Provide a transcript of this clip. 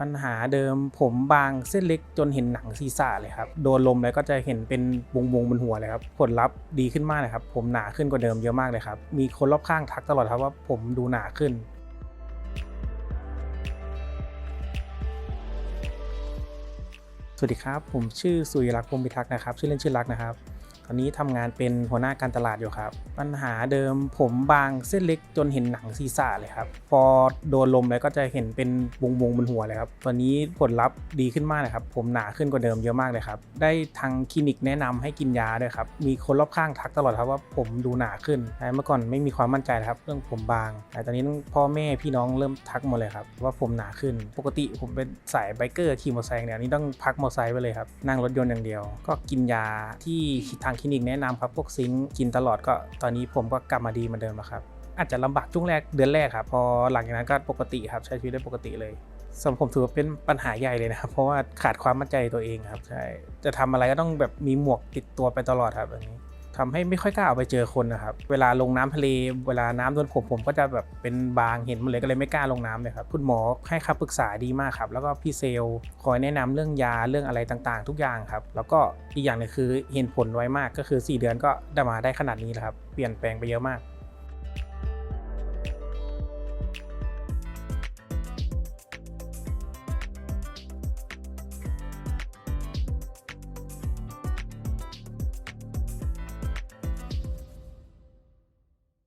ปัญหาเดิมผมบางเส้นเล็กจนเห็นหนังศีรษะเลยครับ โดนลมแล้วก็จะเห็นเป็นวงวงๆบนหัวเลยครับ ผลลัพธ์ดีขึ้นมากเลยครับ ผมหนาขึ้นกว่าเดิมเยอะมากเลยครับ มีคนรอบข้างทักตลอดครับว่าผมดูหนาขึ้น สวัสดีครับ ผมชื่อสุริรักพรมพิทักษ์นะครับ ชื่อเล่นชื่อรักนะครับ ตอนนี้ทำงานเป็นหัวหน้าการตลาดอยู่ครับ ปัญหาเดิมผมบางเส้นเล็กจนเห็นหนังศีรษะเลยครับ พอโดนลมแล้วก็จะเห็นเป็นวงวงๆบนหัวเลยครับ ตอนนี้ผลลัพธ์ดีขึ้นมากเลยครับ ผมหนาขึ้นกว่าเดิมเยอะมากเลยครับ ได้ทางคลินิกแนะนำให้กินยาด้วยครับ มีคนรอบข้างทักตลอดครับว่าผมดูหนาขึ้นแต่เมื่อก่อนไม่มีความมั่นใจครับ เรื่องผมบาง แต่ตอนนี้พ่อแม่พี่น้องเริ่มทักหมดเลยครับว่าผมหนาขึ้น ปกติผมเป็นสายไบเกอร์ขี่มอเตอร์ไซค์เนี่ยอันนี้ต้องพักมอเตอร์ไซค์ไปเลยครับ นั่งรถยนต์อย่างเดียว ก็กินยาที่ทางคลินิกแนะนำครับพวกซิงค์กินตลอดก็ตอนนี้ผมก็กลับมาดีเหมือนเดิมแล้วครับอาจจะลำบากช่วงแรกเดือนแรกครับพอหลังจากนั้นก็ปกติครับใช้ชีวิตได้ปกติเลยสำหรับผมถือว่าเป็นปัญหาใหญ่เลยนะครับ เพราะว่าขาดความมั่นใจตัวเองครับใช่จะทำอะไรก็ต้องแบบมีหมวกติดตัวไปตลอดครับแบบนี้ ทำให้ไม่ค่อยกล้าออกไปเจอคนนะครับ เวลาลงน้ำทะเล เวลาน้ำโดนผมผมก็จะแบบเป็นบางเห็นหมดเลยก็เลยไม่กล้าลงน้ำเลยครับคุณหมอให้คำปรึกษาดีมากครับ แล้วก็พี่เซลล์คอยแนะนำเรื่องยาเรื่องอะไรต่างๆ ทุกอย่างครับ แล้วก็อีกอย่างหนึงคือเห็นผลไวมากก็คือ 4 เดือนก็ได้มาได้ขนาดนี้แล้วครับ เปลี่ยนแปลงไปเยอะมาก